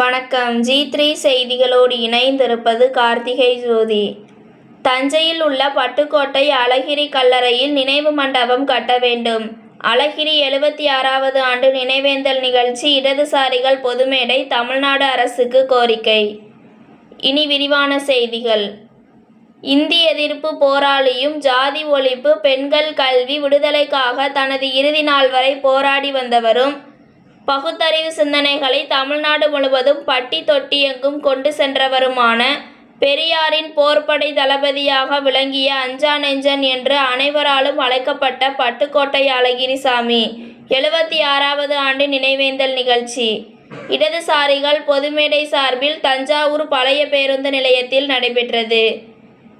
வணக்கம். G three செய்திகளோடு இணைந்திருப்பது கார்த்திகை ஜோதி. தஞ்சையில் உள்ள பட்டுக்கோட்டை அழகிரி கல்லறையில் நினைவு மண்டபம் கட்ட வேண்டும். அழகிரி எழுபத்தி ஆறாவது ஆண்டு நினைவேந்தல் நிகழ்ச்சி இடதுசாரிகள் பொதுமேடை தமிழ்நாடு அரசுக்கு கோரிக்கை. இனி விரிவான செய்திகள். இந்தி எதிர்ப்பு போராளியும் ஜாதி ஒழிப்பு பெண்கள் கல்வி விடுதலைக்காக தனது இறுதி நாள் வரை போராடி வந்தவரும் பகுத்தறிவு சிந்தனைகளை தமிழ்நாடு முழுவதும் பட்டி தொட்டி எங்கும் கொண்டு சென்றவருமான பெரியாரின் போர்ப்படை தளபதியாக விளங்கிய அஞ்சா நெஞ்சன் என்று அனைவராலும் அழைக்கப்பட்ட பட்டுக்கோட்டை அழகிரிசாமி எழுபத்தி ஆறாவது ஆண்டு நினைவேந்தல் நிகழ்ச்சி. இடதுசாரிகள் பொதுமேடை சார்பில் தஞ்சாவூர் பழைய பேருந்து நிலையத்தில் நடைபெற்றது.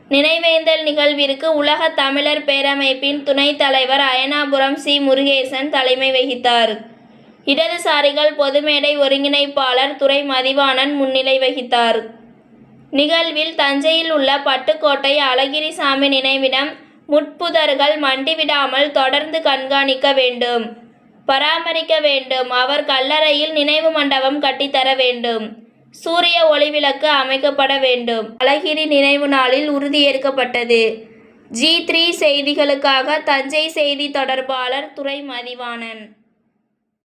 நினைவேந்தல் நிகழ்விற்கு உலக தமிழர் பேரமைப்பின் துணைத் தலைவர் அயனாபுரம் சி. முருகேசன் தலைமை வகித்தார். இடதுசாரிகள் பொதுமேடை ஒருங்கிணைப்பாளர் துறை மதிவாணன் முன்னிலை வகித்தார். நிகழ்வில் தஞ்சையில் உள்ள பட்டுக்கோட்டை அழகிரிசாமி நினைவிடம் முட்புதர்கள் மண்டிவிடாமல் தொடர்ந்து கண்காணிக்க வேண்டும். பராமரிக்க வேண்டும். அவர் கல்லறையில் நினைவு மண்டபம் கட்டித்தர வேண்டும். சூரிய ஒளிவிளக்கு அமைக்கப்பட வேண்டும். அழகிரி நினைவு நாளில் உறுதியேற்கப்பட்டது. ஜி த்ரீ செய்திகளுக்காக தஞ்சை செய்தி தொடர்பாளர் துறை மதிவாணன்